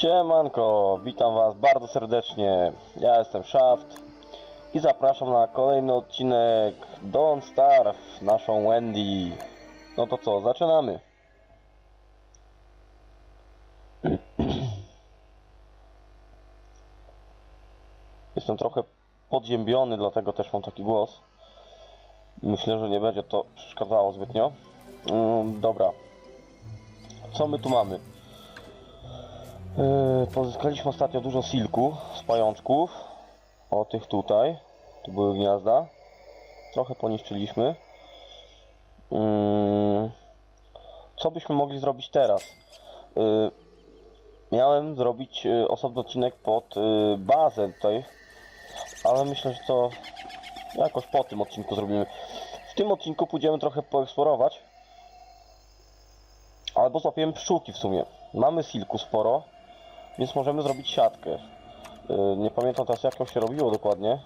Siemanko, witam was bardzo serdecznie. Ja jestem Shaft i zapraszam na kolejny odcinek Don't Starve, naszą Wendy. No to co, zaczynamy. Jestem trochę podziębiony, dlatego też mam taki głos. Myślę, że nie będzie to przeszkadzało zbytnio. Mm, dobra. Co my tu mamy? Yy, pozyskaliśmy ostatnio dużo silku z pajączków. O tych tutaj. Tu były gniazda. Trochę poniszczyliśmy. Yy, co byśmy mogli zrobić teraz? Yy, miałem zrobić osobny odcinek pod bazę tutaj. Ale myślę, że to jakoś po tym odcinku zrobimy. W tym odcinku pójdziemy trochę poeksplorować. Albo złapiemy pszczółki w sumie. Mamy silku sporo, więc możemy zrobić siatkę. Yy, Nie pamiętam teraz jak to się robiło dokładnie.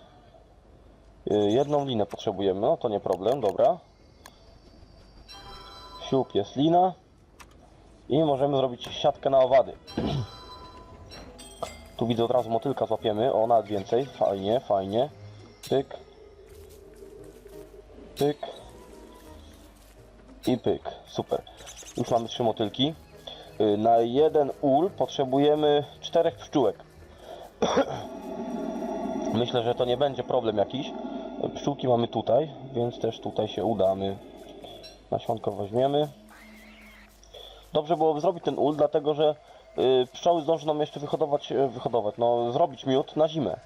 Yy, Jedną linę potrzebujemy, no to nie problem, dobra. Siup jest lina. I możemy zrobić siatkę na owady. Tu widzę od razu motylka złapiemy, o nawet więcej, fajnie, fajnie. Pyk. Pyk. I pyk, super. Już mamy trzy motylki. Y, Na jeden ul potrzebujemy czterech pszczółek. Myślę, że to nie będzie problem jakiś. Pszczółki mamy tutaj, więc też tutaj się udamy. Nasionko weźmiemy. Dobrze byłoby zrobić ten ul, dlatego że y, pszczoły zdążą nam jeszcze wyhodować, y, wyhodować, no zrobić miód na zimę.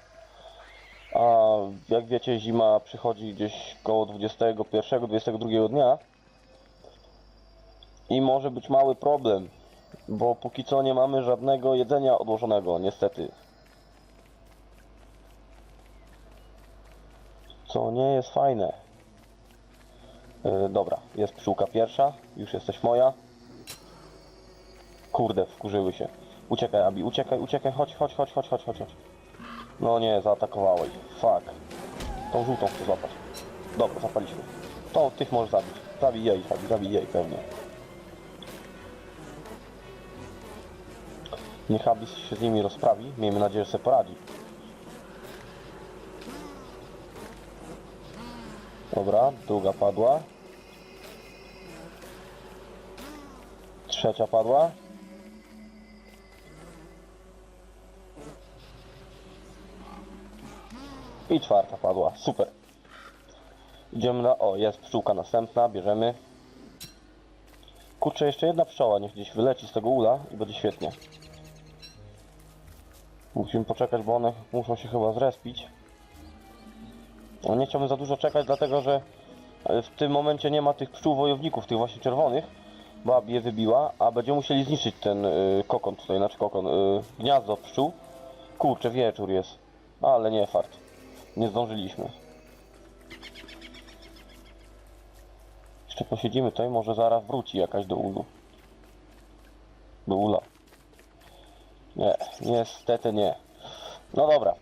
A jak wiecie, zima przychodzi gdzieś koło 21-22 dnia. I może być mały problem, bo póki co nie mamy żadnego jedzenia odłożonego, niestety. Co nie jest fajne. Yy, dobra, jest pszczółka pierwsza, już jesteś moja. Kurde, wkurzyły się. Uciekaj, Abi, uciekaj, uciekaj, chodź, chodź, chodź, chodź, chodź, chodź. No nie, zaatakowałeś. Fuck. Tą żółtą chcę złapać. Dobra, zapaliśmy. To tych możesz zabić. Zabij jej, Abi, zabij jej pewnie. Niech Abis się z nimi rozprawi. Miejmy nadzieję, że sobie poradzi. Dobra, druga padła. Trzecia padła. I czwarta padła. Super. Idziemy na... O, jest pszczółka następna. Bierzemy. Kurczę, jeszcze jedna pszczoła. Niech gdzieś wyleci z tego ula i będzie świetnie. Musimy poczekać, bo one muszą się chyba zrespić. No nie chciałbym za dużo czekać, dlatego że e, w tym momencie nie ma tych pszczół wojowników, tych właśnie czerwonych, bo Abi je wybiła, a będziemy musieli zniszczyć ten y, kokon tutaj, znaczy kokon, y, gniazdo pszczół. Kurczę, wieczór jest, ale nie fart. Nie zdążyliśmy. Jeszcze posiedzimy tutaj, może zaraz wróci jakaś do ulu. Do ula. Nie, niestety nie. No dobra.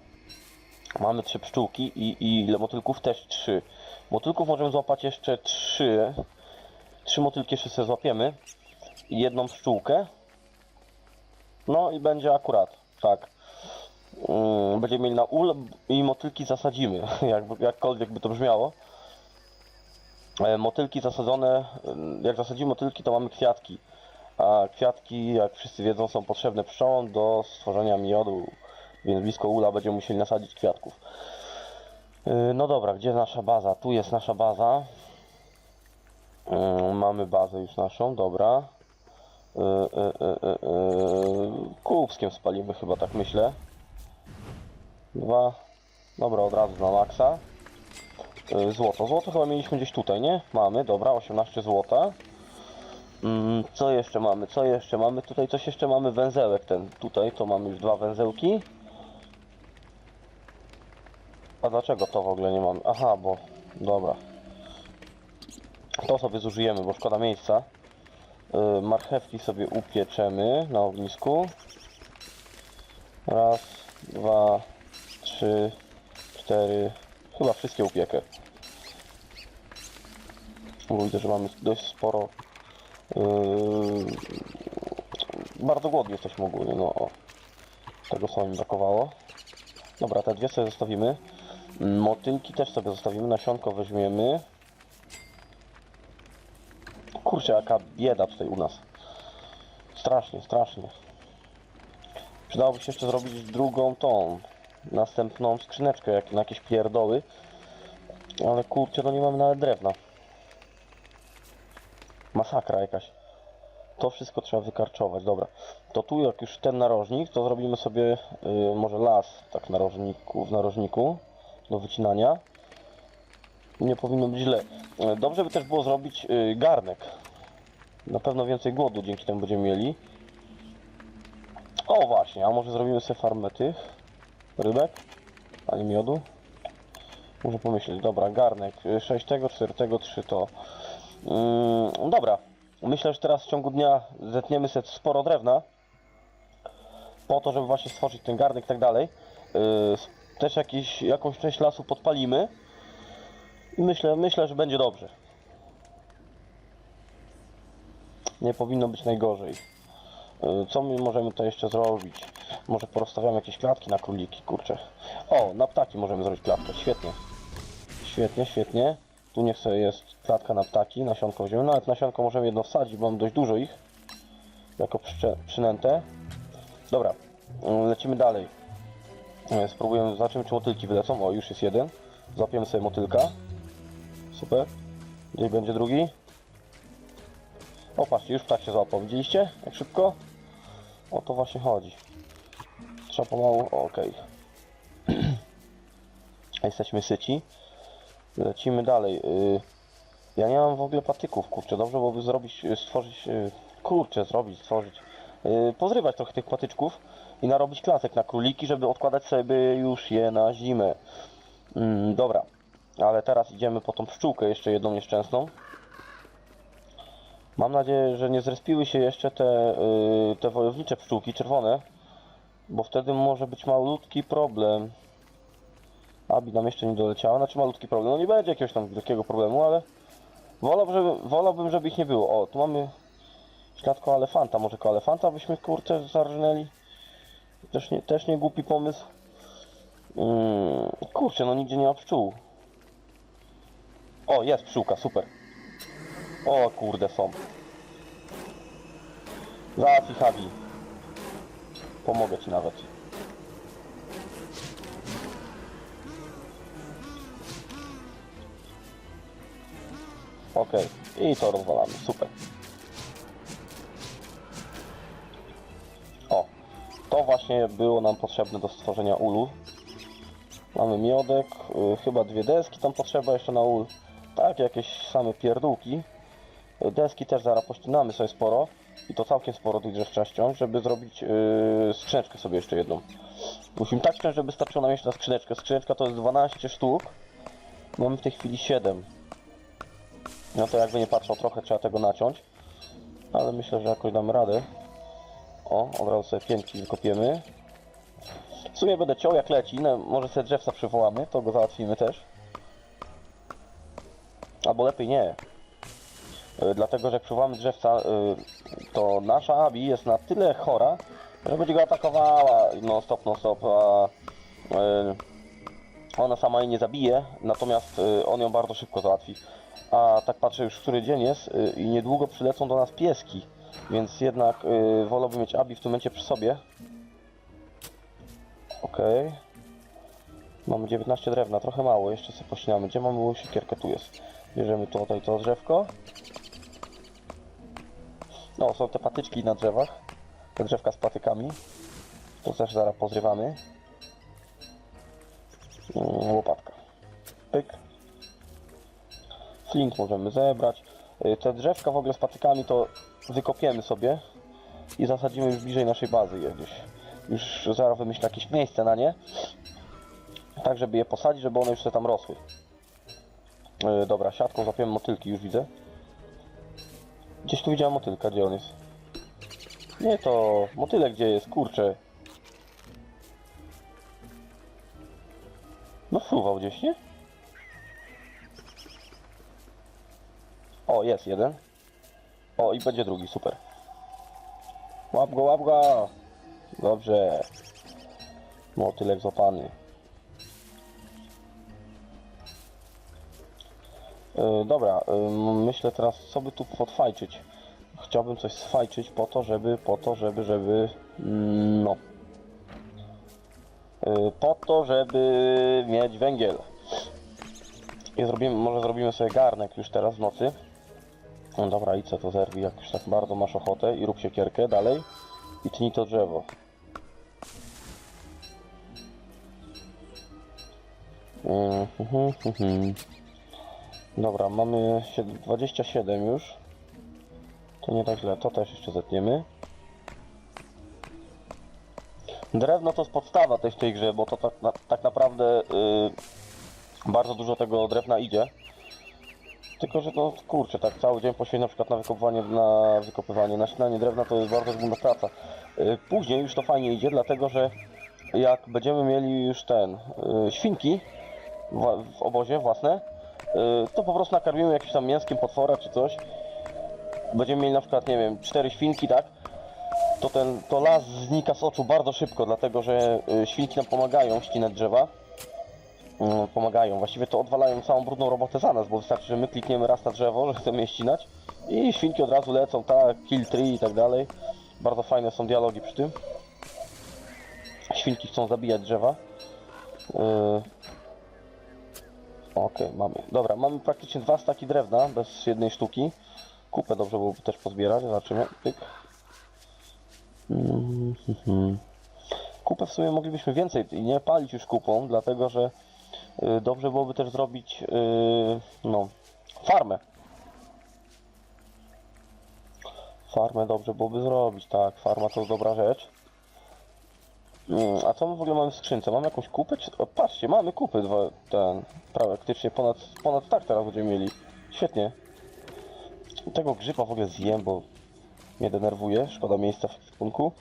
Mamy trzy pszczółki i, i motylków? Też trzy. Motylków możemy złapać jeszcze trzy. Trzy motylki jeszcze sobie złapiemy. I jedną pszczółkę. No i będzie akurat, tak. Yy, będziemy mieli na ul i motylki zasadzimy, jakby, jakkolwiek by to brzmiało. E, Motylki zasadzone, jak zasadzimy motylki to mamy kwiatki. A kwiatki, jak wszyscy wiedzą, są potrzebne pszczołom do stworzenia miodu, więc blisko ula będziemy musieli nasadzić kwiatków. Yy, No dobra, gdzie nasza baza? Tu jest nasza baza. Yy, Mamy bazę już naszą, dobra. Yy, Kubskiem spalimy chyba, tak myślę. Dwa. Dobra, od razu na maksa. Złoto. Złoto chyba mieliśmy gdzieś tutaj, nie? Mamy, dobra, 18 złota. Mm, Co jeszcze mamy? Co jeszcze mamy? Tutaj coś jeszcze mamy węzełek ten. Tutaj to mamy już dwa węzełki. A dlaczego to w ogóle nie mamy? Aha, bo... Dobra. To sobie zużyjemy, bo szkoda miejsca. Yy, marchewki sobie upieczemy na ognisku. Raz, dwa, trzy, cztery. Chyba wszystkie upiekę. Widzę, że mamy dość sporo bardzo głodni jesteśmy ogólnie, no. Tego co mi brakowało. Dobra, te dwie sobie zostawimy. Mm, Motylki też sobie zostawimy, nasionko weźmiemy. Kurczę, jaka bieda tutaj u nas. Strasznie, strasznie. Przydałoby się jeszcze zrobić drugą tą, następną skrzyneczkę, jak na jakieś pierdoły. Ale kurczę, no nie mamy nawet drewna. Masakra jakaś. To wszystko trzeba wykarczować, dobra. To tu jak już ten narożnik, to zrobimy sobie y, może las tak narożniku, w narożniku do wycinania. Nie powinno być źle. Y, Dobrze by też było zrobić y, garnek. Na pewno więcej głodu dzięki temu będziemy mieli. O właśnie, a może zrobimy sobie farmę tych rybek, a nie miodu? Muszę pomyśleć, dobra, garnek, 6 tego, 4 tego, 3 to. Ym, dobra, myślę, że teraz w ciągu dnia zetniemy sobie sporo drewna. Po to, żeby właśnie stworzyć ten garnek i tak dalej. Yy, też jakiś, jakąś część lasu podpalimy. I myślę, myślę, że będzie dobrze. Nie powinno być najgorzej. Y, Co my możemy to jeszcze zrobić? Może porozstawiamy jakieś klatki na króliki, kurczę. O, na ptaki możemy zrobić klatkę, świetnie. Świetnie, świetnie. Tu niech sobie jest klatka na ptaki, nasionko weźmiemy. Nawet nasionko możemy jedno wsadzić, bo mam dość dużo ich. Jako przynętę. Dobra, y, lecimy dalej. Y, Spróbujemy, zobaczymy czy motylki wylecą. O, już jest jeden. Złapiemy sobie motylka. Super. Gdzieś będzie drugi. O, patrzcie, już ptak się złapał. Widzieliście? Jak szybko? O to właśnie chodzi. Trzeba pomału... Okej. Jesteśmy syci. Lecimy dalej. Y, Ja nie mam w ogóle patyków, kurczę. Dobrze byłoby zrobić, y, stworzyć... y, Kurczę, zrobić, stworzyć. Pozrywać trochę tych patyczków i narobić klatek na króliki, żeby odkładać sobie już je na zimę. Mm, dobra. Ale teraz idziemy po tą pszczółkę, jeszcze jedną nieszczęsną. Mam nadzieję, że nie zrespiły się jeszcze te, te wojownicze pszczółki czerwone, bo wtedy może być malutki problem. Abi nam jeszcze nie doleciała, znaczy malutki problem. No nie będzie jakiegoś tam wielkiego problemu, ale wolałbym, żeby, wolałbym, żeby ich nie było. O, tu mamy ślad koło elefanta. Może koło elefanta byśmy kurczę zarżnęli? Też nie, też nie głupi pomysł. Mm, kurczę, no nigdzie nie ma pszczół. O, jest pszczółka, super. O kurde są. Załatwi Habi. Pomogę ci nawet. Okej, i to rozwalamy, super. O, to właśnie było nam potrzebne do stworzenia ulu. Mamy miodek, y, chyba dwie deski tam potrzeba jeszcze na ul. Tak, jakieś same pierdółki. Deski też zaraz pościnamy sobie sporo i to całkiem sporo tych drzew żeby zrobić yy, skrzyneczkę sobie jeszcze jedną. Musimy tak ściąć, żeby starczyło nam jeszcze na skrzyneczkę. Skrzyneczka to jest 12 sztuk. Mamy w tej chwili 7. No to jakby nie patrzał, trochę trzeba tego naciąć. Ale myślę, że jakoś damy radę. O, od razu sobie piętki wykopiemy. W sumie będę ciął jak leci, no, może sobie drzewca przywołamy, to go załatwimy też. Albo lepiej nie. Y, Dlatego, że jak przywołamy drzewca, y, to nasza Abi jest na tyle chora, że będzie go atakowała non stop, non stop, a y, ona sama jej nie zabije, natomiast y, on ją bardzo szybko załatwi. A tak patrzę już, który dzień jest y, i niedługo przylecą do nas pieski, więc jednak y, wolałbym mieć Abi w tym momencie przy sobie. Okej. Mamy 19 drewna, trochę mało, jeszcze sobie pościnamy. Gdzie mamy siekierkę? Tu jest. Bierzemy tutaj to drzewko. No, są te patyczki na drzewach. Te drzewka z patykami. To też zaraz pozrywamy. Mm, Łopatka. Pyk. Flint możemy zebrać. Y, Te drzewka w ogóle z patykami to wykopiemy sobie i zasadzimy już bliżej naszej bazy je gdzieś. Już zaraz wymyślę jakieś miejsce na nie. Tak, żeby je posadzić, żeby one już sobie tam rosły. Yy, dobra, siatką złapiemy motylki, już widzę. Gdzieś tu widziałem motylka, gdzie on jest? Nie to, motylek gdzie jest, kurczę. No fruwał gdzieś, nie? O, jest jeden. O, i będzie drugi, super. Łap go, łap go! Dobrze. Motylek złapany. Yy, dobra, yy, myślę teraz, co by tu podfajczyć. Chciałbym coś sfajczyć po to, żeby, po to, żeby, żeby, mm, no. Yy, po to, żeby mieć węgiel. I zrobimy, może zrobimy sobie garnek już teraz w nocy. No dobra, i co to zerwij, jak już tak bardzo masz ochotę i rób siekierkę dalej. I tnij to drzewo. Mhm, mhm, mhm. Dobra, mamy sied- 27 już. To nie tak źle, to też jeszcze zetniemy. Drewno to jest podstawa też w tej grze, bo to tak, na, tak naprawdę y, bardzo dużo tego drewna idzie. Tylko, że no kurczę, tak cały dzień poświęcić na przykład na wykopywanie, na wykopywanie, na ścinanie drewna to jest bardzo żmudna praca. Y, Później już to fajnie idzie, dlatego że jak będziemy mieli już ten, y, świnki w, obozie własne, y, to po prostu nakarmimy jakimś tam mięskiem potwora czy coś. Będziemy mieli na przykład, nie wiem, cztery świnki, tak? To ten, to las znika z oczu bardzo szybko, dlatego że świnki nam pomagają ścinać drzewa. Mm, pomagają. Właściwie to odwalają całą brudną robotę za nas, bo wystarczy, że my klikniemy raz na drzewo, że chcemy je ścinać i świnki od razu lecą, tak, kill tree i tak dalej. Bardzo fajne są dialogi przy tym. Świnki chcą zabijać drzewa. Yy... Okej, mamy. Dobra, mamy praktycznie dwa staki drewna bez jednej sztuki. Kupę dobrze byłoby też pozbierać, zobaczymy. Pyk. Mm, mhm. Kupę w sumie moglibyśmy więcej i nie palić już kupą, dlatego że y, dobrze byłoby też zrobić y, no, farmę. Farmę dobrze byłoby zrobić, tak, farma to dobra rzecz. Mm, A co my w ogóle mamy w skrzynce? Mamy jakąś kupę? O, patrzcie, mamy kupy, dwa, ten, praktycznie ponad, ponad tak teraz będziemy mieli. Świetnie. Tego grzyba w ogóle zjem, bo mnie denerwuje, szkoda miejsca w ekwipunku.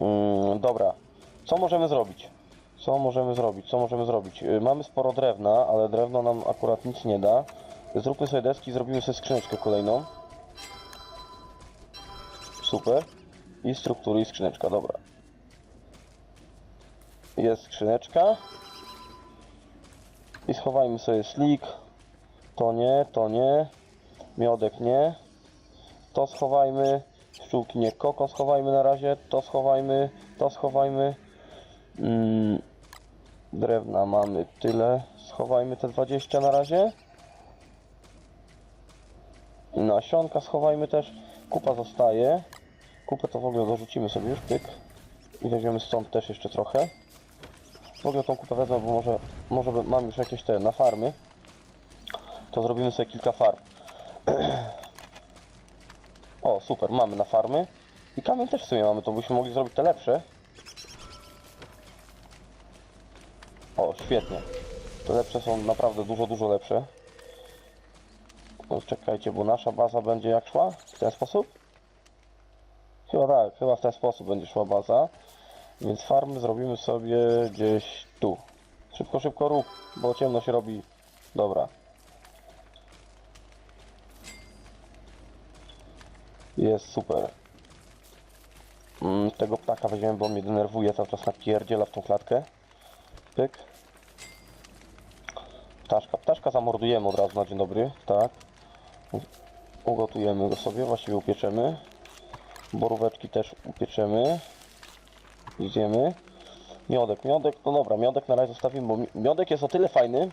Mm, dobra, co możemy zrobić? Co możemy zrobić? Co możemy zrobić? Y, Mamy sporo drewna, ale drewno nam akurat nic nie da. Zróbmy sobie deski, zrobimy sobie skrzyneczkę kolejną. Super. I struktury i skrzyneczka, dobra. Jest skrzyneczka. I schowajmy sobie slik. To nie, to nie. Miodek nie. To schowajmy. Pszczółki nie. Koko schowajmy na razie. To schowajmy. To schowajmy. Mm, drewna mamy tyle. Schowajmy te 20 na razie. Nasionka schowajmy też. Kupa zostaje. Kupę to w ogóle dorzucimy sobie już, pyk. I weźmiemy stąd też jeszcze trochę. W ogóle tą kupę wezmę, bo może, może mam już jakieś te na farmy. To zrobimy sobie kilka farm. O, super, mamy na farmy. I kamień też w sumie mamy, to byśmy mogli zrobić te lepsze. O, świetnie. Te lepsze są naprawdę dużo, dużo lepsze. Czekajcie, bo nasza baza będzie jak szła? W ten sposób? Chyba tak, chyba w ten sposób będzie szła baza. Więc farmy zrobimy sobie gdzieś tu. Szybko, szybko rób, bo ciemno się robi. Dobra. Jest super. Mm, tego ptaka weźmiemy, bo mnie denerwuje, cały czas napierdziela w tą klatkę. Pyk. Ptaszka. Ptaszka zamordujemy od razu na dzień dobry, tak. Ugotujemy go sobie, właściwie upieczemy. Boróweczki też upieczemy. Zjemy. Miodek, miodek, no dobra, miodek na razie zostawimy, bo mi- miodek jest o tyle fajny,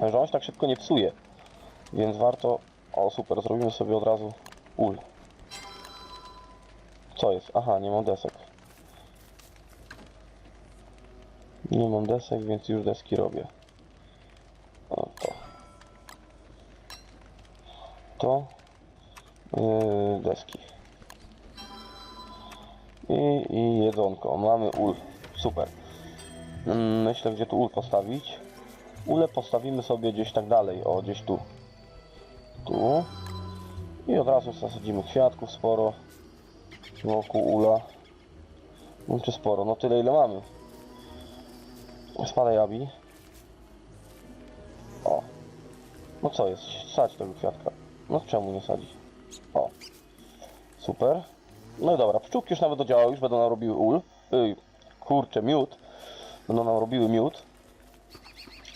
że on się tak szybko nie psuje. Więc warto... O super, zrobimy sobie od razu ul. Co jest? Aha, nie mam desek. Nie mam desek, więc już deski robię. O, to. To. Yy, deski. I, I jedzonko. Mamy ul. Super. Mm, Myślę, gdzie tu ul postawić. Ule postawimy sobie gdzieś tak dalej. O, gdzieś tu. Tu. I od razu zasadzimy kwiatków sporo. Wokół ula. Czy sporo? No tyle ile mamy. Spadaj Abi. O. No co jest? Sadź tego kwiatka. No czemu nie sadzić? O. Super. No i dobra, pszczółki już nawet dodziałały, już będą nam robiły ul. Yy, kurczę, miód. Będą nam robiły miód.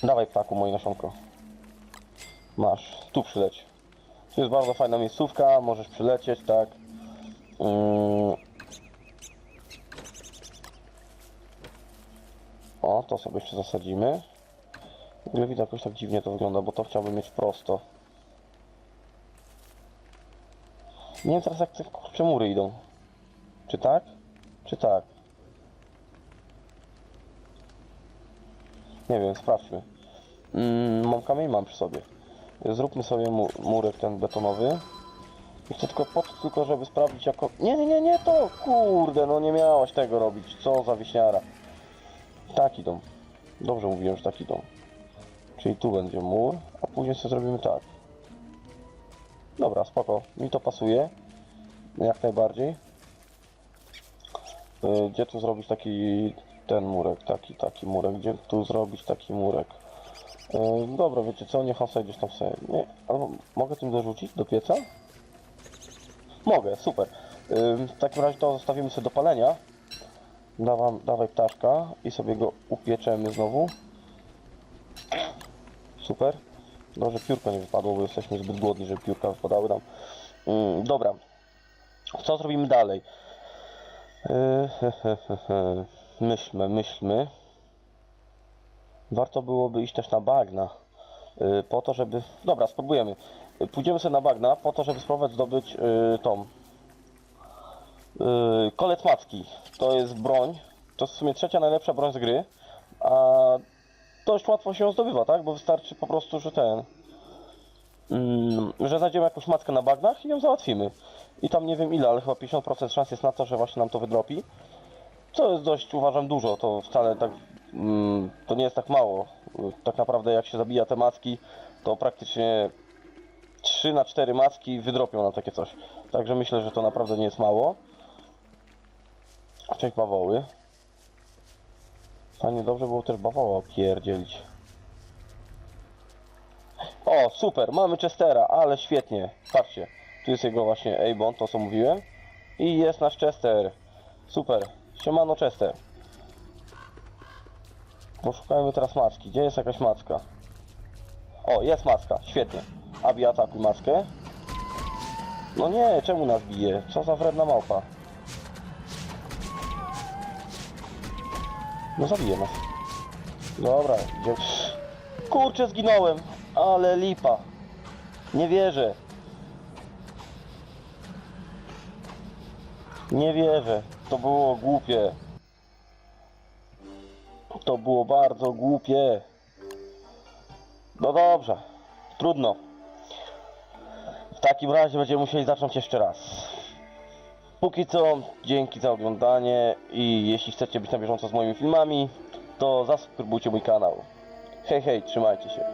Dawaj ptaku moje nasionko. Masz, tu przyleć. Tu jest bardzo fajna miejscówka, możesz przylecieć, tak. Mm. O, to sobie jeszcze zasadzimy. W ogóle widzę jakoś tak dziwnie to wygląda, bo to chciałbym mieć prosto. Nie wiem teraz jak te kurcze mury idą. Czy tak? Czy tak? Nie wiem, sprawdźmy. Mm, mam kamień, mam przy sobie. Zróbmy sobie mu murek ten betonowy. Chcę tylko po to, tylko żeby sprawdzić jako... Nie, nie, nie, nie to! Kurde, no nie miałaś tego robić. Co za wieśniara. Tak idą. Dobrze mówiłem, że tak idą. Czyli tu będzie mur, a później sobie zrobimy tak. Dobra, spoko. Mi to pasuje. Jak najbardziej. Y, Gdzie tu zrobić taki ten murek, taki, taki murek, gdzie tu zrobić taki murek. Y, Dobra, wiecie co, niech on sobie gdzieś tam sobie, nie, albo mogę tym dorzucić do pieca? Mogę, super. Y, W takim razie to zostawimy sobie do palenia. Dawam, dawaj ptaszka i sobie go upieczemy znowu. Super. Dobrze, piórko nie wypadło, bo jesteśmy zbyt głodni, żeby piórka wypadały nam. Mm, dobra. Co zrobimy dalej? Yy. Myślmy, myślmy. Warto byłoby iść też na bagna. Yy, po to, żeby... Dobra, spróbujemy. Pójdziemy sobie na bagna po to, żeby spróbować zdobyć yy, tą... Yy, kolec macki. To jest broń. To jest w sumie trzecia najlepsza broń z gry. A dość łatwo się ją zdobywa, tak? Bo wystarczy po prostu, że ten... Mm, że znajdziemy jakąś mackę na bagnach i ją załatwimy. I tam nie wiem ile, ale chyba 50% szans jest na to, że właśnie nam to wydropi. Co jest dość, uważam, dużo. To wcale tak... Mm, to nie jest tak mało. Tak naprawdę jak się zabija te macki, to praktycznie 3 na 4 macki wydropią na takie coś. Także myślę, że to naprawdę nie jest mało. Cześć bawoły. Fajnie, dobrze było też bawoła opierdzielić. O, super, mamy Chestera, ale świetnie. Patrzcie, tu jest jego właśnie Avon, to co mówiłem. I jest nasz Chester. Super, siemano Chester. Poszukajmy teraz macki. Gdzie jest jakaś macka? O, jest macka, świetnie. Abi atakuj mackę. No nie, czemu nas bije? Co za wredna małpa. No zabije nas. Dobra, idzie. Kurczę, zginąłem, ale lipa. Nie wierzę. Nie wierzę. To było głupie. To było bardzo głupie. No dobrze. Trudno. W takim razie będziemy musieli zacząć jeszcze raz. Póki co, dzięki za oglądanie i jeśli chcecie być na bieżąco z moimi filmami, to zasubskrybujcie mój kanał. Hej, hej, trzymajcie się.